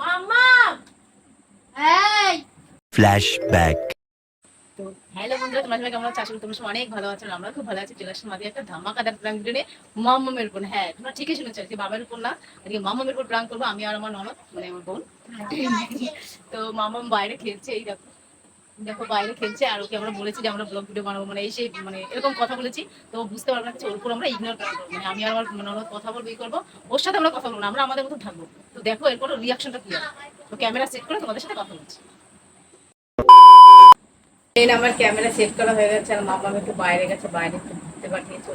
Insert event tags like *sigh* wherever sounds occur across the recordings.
মাম্মা. তো হ্যালো বন্ধুরা তোমরা সবাই কেমন আছো? তোমরা সবাই অনেক ভালো আছো আমরা খুব ভালো আছি। চলে আসলাম আজকে একটা ধামাকাদার প্রাঙ্ক ভিডিও নিয়ে। মাম্মামের উপর হ্যাঁ তোমরা ঠিকই শুনেছো আজকে বাবার উপর না আজকে মাম্মামের উপর প্রাঙ্ক করব আমি আর আমার ননদ মানে আমার বোন। তো মাম্মাম বাইরে খেলছে এই দেখো। দেখো বাইরে খেলছে আর ওকে আমরা বলেছি যে আমরা ব্লগ ভিডিও বানাবো মানে এই সেই মানে এরকম কথা বলেছি, তো বুঝতে পারবে না ওর উপর আমরা ইগনোর করব। মানে আমি আর আমার ননদ কথা বলব, ই করব, ওর সাথে আমরা কথা বলব না, আমরা আমাদের মতো থাকব। তো দেখো এরপর রিয়াকশনটা কি তো ক্যামেরা সেট করে তোমাদের সাথে কথা বলছি। আমার ক্যামেরা সেট করা হয়ে গেছে আর মা বাবা একটু বাইরে গেছে, বাইরে একটু ঘুরতে পাঠিয়েছে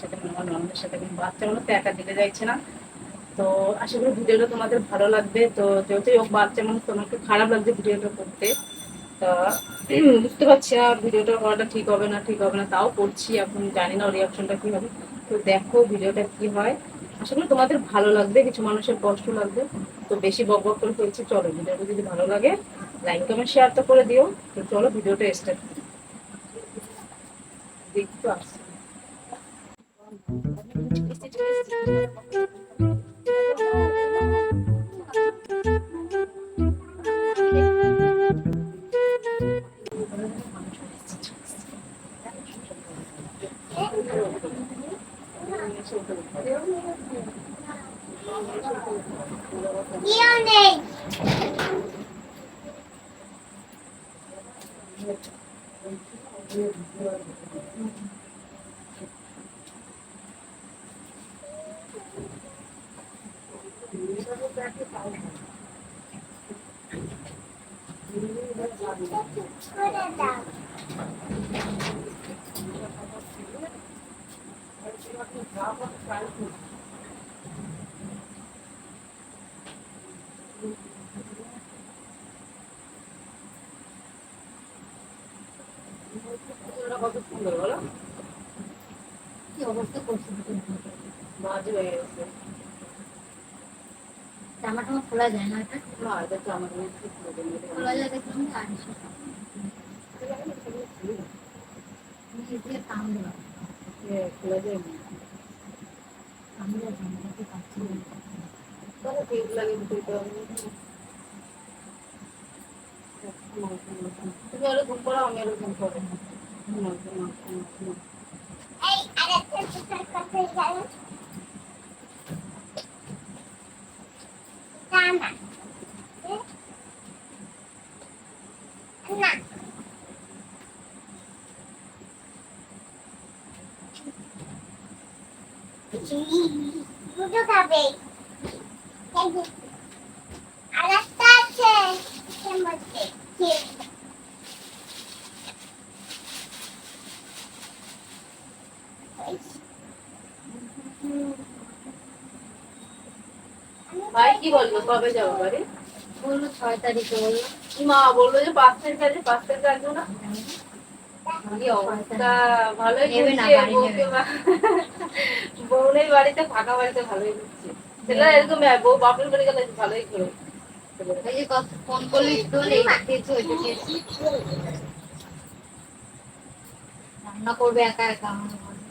সাথে মানে আমার ননদের সাথে, কিন্তু বাচ্চা মানুষ তো একা দিতে যাচ্ছে না। তো আশা করি ভিডিওটা তোমাদের ভালো লাগবে। তো যেহেতু বাচ্চা মানুষ, তোমাকে খারাপ লাগছে ভিডিওটা করতে। *clears throat* বুঝতে পারছি না ভিডিওটা করাটা ঠিক হবে না, ঠিক হবে না, তাও করছি, এখন জানি না রিয়াকশনটা কি হবে। তো দেখো ভিডিওটা কি হয়। করি তোমাদের ভালো লাগবে, কিছু মানুষের কষ্ট লাগবে। তো বেশি বক বক করে ফেলছি চলো ভিডিওটা যদি ভালো লাগে লাইক কমেন্ট শেয়ার তো করে দিও। তো চলো ভিডিওটা স্টার্ট দেখতে আসছি করে দাও কত সুন্দর বলো কি অবস্থা করছে মাঝে হয়ে গেছে জামাটা আমার খোলা যায় না এটা? খোলা যায় যে আড়াইশো খোলা আর। তুমি ওরা ঘুম করো আমি ওরা ঘুম ঘুমাও, ঘুমাও, ঘুমাও, ঘুমাও। এই আরেকটা পিঠার কথা গেল না না না দুটো খাবে আর একটা আছে এর মধ্যে ভাই কি বলল কবে যাব বাড়ি? বলল ছয় তারিখে। বলল মা? বলল যে পাঁচ তারিখ আছে পাঁচ না। ভালোই নেবে না, ঘুরছে, বাড়ি বউকে নেবে। বা- বউনের বাড়িতে ফাঁকা বাড়িতে ভালোই ঘুরছে। ছেলেরা এরকম বউ বাপের বাড়ি গেলে ভালোই ঘুরে। এই যে কত ফোন করলি তোর এই খেয়েছি ওইটা খেয়েছি রান্না করবে একা একা আমার ঘরে।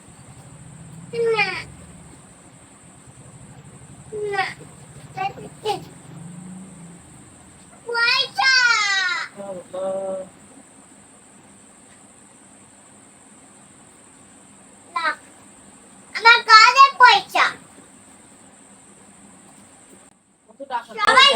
আমার কাজের পয়সা কত টাকা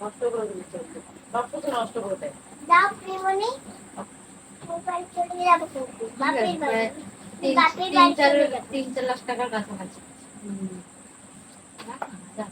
নষ্ট করে দিচ্ছে সব কিছু নষ্ট করে দেয়। দাও প্রিমনি। বাড়ি চলে যাব কিন্তু। বাপের বাড়ি। তিন বাপের তিন চার তিন চার লাখ টাকার কাছাকাছি। হুম। রাখ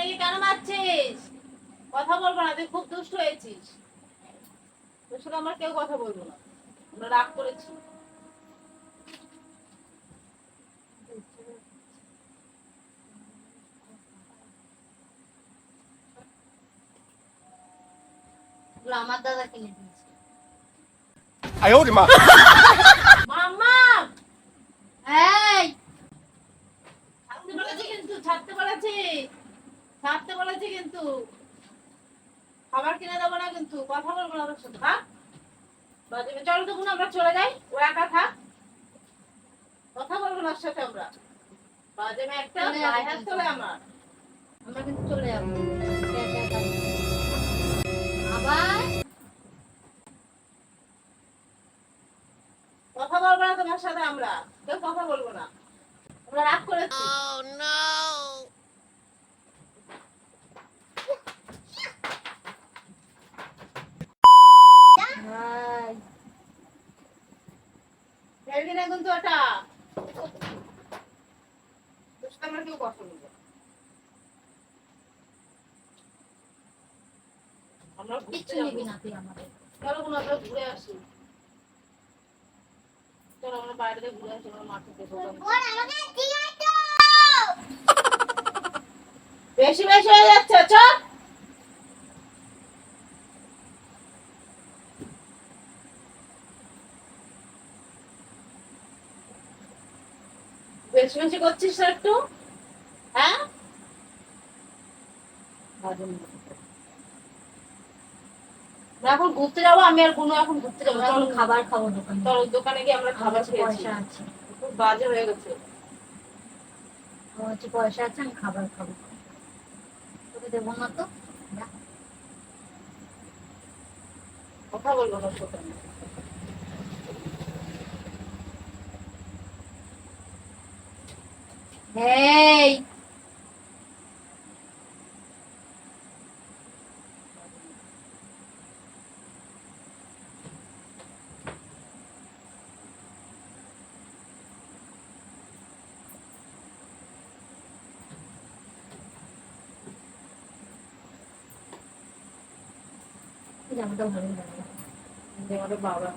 রেগে কেন মারছিস? কথা বলব না তুই খুব দুষ্ট হয়েছিস। তোর সাথে আমার কেউ কথা বলব না। আমরা রাগ করেছি। আমার দাদা কিনে দিয়েছে। আয় ওরে মা। মাম্মা! এই! ছাড়তে বলেছি কিন্তু ছাড়তে বলেছি। ছাড়তে বলেছি কিন্তু খাবার কিনে দেবো না কিন্তু কথা বলব না ওর সাথে হ্যাঁ চলো তখন আমরা চলে যাই ও একা থাক। কথা বলব না ওর সাথে আমরা। বাজে একটা গায়ে হাত তোলে আমার। আমরা কিন্তু চলে যাব। একা একা। আবার? কথা বলব না তোমার সাথে আমরা। কেউ কথা বলব না। আমরা রাগ করেছি ভাই ফেলবি না কিন্তু ওটা তোর আমরা কেউ কথা বলব না। আমরা ঘুরতে কিচ্ছু নিবি না তুই আমাদের। চলো কোনো আমরা ঘুরে আসি। চলো আমরা বাইরে থেকে ঘুরে আসি আমরা মাঠে থেকে ওর আমাকে ঠিক আছে বেশি বেশি হয়ে যাচ্ছে চল। বেশি বেশি করছিস একটু? হ্যাঁ? এখন ঘুরতে যাব আমি আর কোনো এখন ঘুরতে যাব। চলো খাবার খাব দোকানে। চলো দোকানে গিয়ে আমরা খাবার খেয়েছি। আছে। খুব বাজে হয়ে গেছে। কাছে পয়সা আছে আমি খাবার খাব। তোকে দেবো না তো? কথা বলব না সাথে জামাটা ভালো লাগে বাবা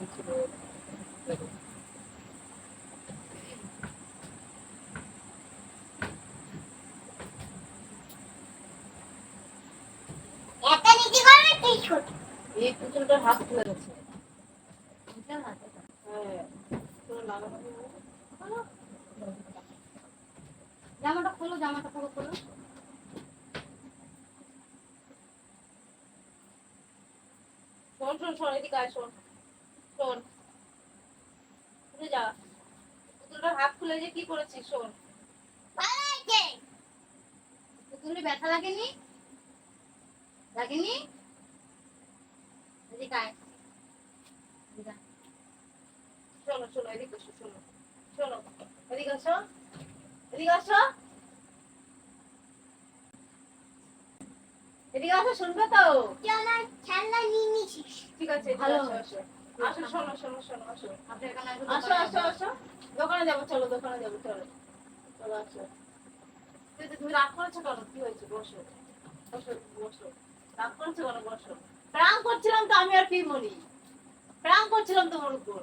ছোট। এই পুতুলটার হাত খুলে গেছে। হ্যাঁ। হবে? জামাটা খোলো জামাটা খোলো খোলো। শোন শোন এদিকে আয় শোন। শোন। উঠে যা। পুতুলটার হাত খুলে যে কি করেছিস শোন। পুতুলে ব্যথা লাগেনি? লাগেনি? এদিকে আয়। শোনো শোনো এদিকে শোনো। শোনো এদিকে আসো এদিকে আসো এদিকে আসো শুনবে তো? আমার খেলনা নিয়ে নিছিস ঠিক আছে ভালো। আসো আসো। শোনো শোনো শোনো আসো। আপনি এখানে আসো আসো আসো দোকানে যাব চলো দোকানে যাব চলো। চলো আসো। তুমি রাগ করেছ কেন? কি হয়েছে? বসো। বসো বসো। রাগ করেছ কেন? বসো। প্রাণ করছিলাম তো আমি আর পিমনি প্রাণ করছিলাম তোমার উপর।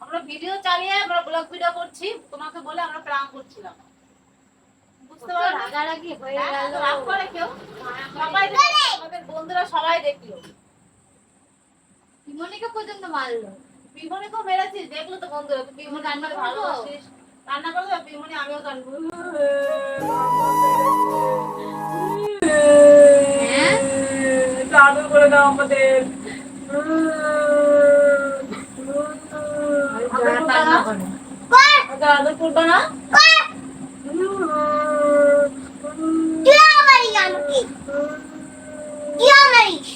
আমরা ভিডিও চালিয়ে আমরা ব্লগ ভিডিও করছি তোমাকে বলে আমরা প্রাণ করছিলাম। বুঝতে পারো রাগারাগি হয়ে হ্যাঁ, গেল। রাগ করে কেউ? বন্ধুরা সবাই দেখল। মনিকে পর্যন্ত মারলো। পিমনিকেও মেরেছিস দেখল তো বন্ধুরা তুই পিমনি রান্না রান্না করব? ভালোবাসিস রান্না করব তো পিমনি আমিও কানবো হ্যাঁ? একটু আদর করে দাও আমাদের। আদর করবে না?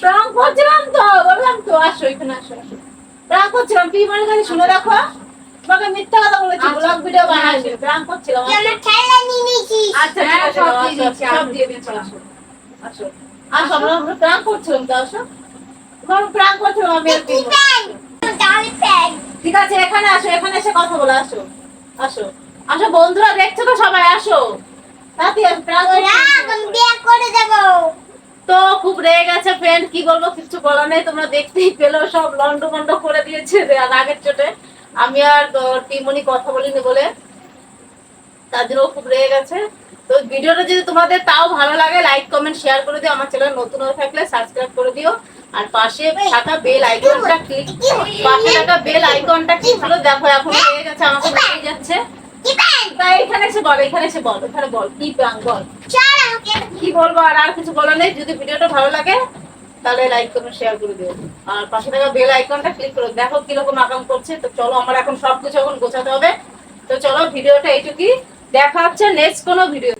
প্রাণ করছিলাম তো বললাম তো আসো এখানে আসো আসো। প্রাণ করছিলাম কাছে শুনে দেখো? তোমাকে মিথ্যা কথা বলেছি ব্লগ ভিডিও ঠিক আছে। প্রাণ করছিলাম। তুই আচ্ছা হ্যাঁ, সব দিয়ে দিচ্ছি, আসো। আসো। আসো। আমরা প্রাণ করছিলাম তো আসো। তোমার প্রাণ করছিলাম আমি তুই ঠিক আছে এখানে আসো এখানে এসে কথা বলে আসো। আসো। আসো বন্ধুরা দেখছ তো সবাই আসো। তাতে প্রাণ ওরা আমি বিয়ে করে দেবো ফ্রেন্ড কি বলব, কিছু বলার নেই, তোমরা দেখতেই পেল, সব লন্ড মন্ড করে দিয়েছে রাগের চোটে। আমি আর টিমনি কথা বলিনি বলে। তার খুব রেগে গেছে। তো ভিডিওটা যদি তোমাদের তাও ভালো লাগে লাইক কমেন্ট শেয়ার করে দিও, আমার চ্যানেল নতুন হয়ে থাকলে সাবস্ক্রাইব করে দিও। আর পাশে থাকা বেল আইকনটা ক্লিক পাশে থাকা বেল আইকনটা ক্লিক করে দেখো, এখন হয়ে গেছে, আমাকে বেরিয়ে যাচ্ছে। তাই এখানে এসে বল এখানে এসে বল এখানে বল কি বল? কি বলব আর আর কিছু বলার নেই যদি ভিডিওটা ভালো লাগে তাহলে লাইক করুন শেয়ার করে দিও। আর পাশে থাকা বেল আইকনটা ক্লিক করো দেখো কীরকম আকাম করছে তো চলো আমার এখন সবকিছু এখন গোছাতে হবে। তো চলো ভিডিওটা এইটুকুই। দেখা হচ্ছে নেক্সট কোনো ভিডিও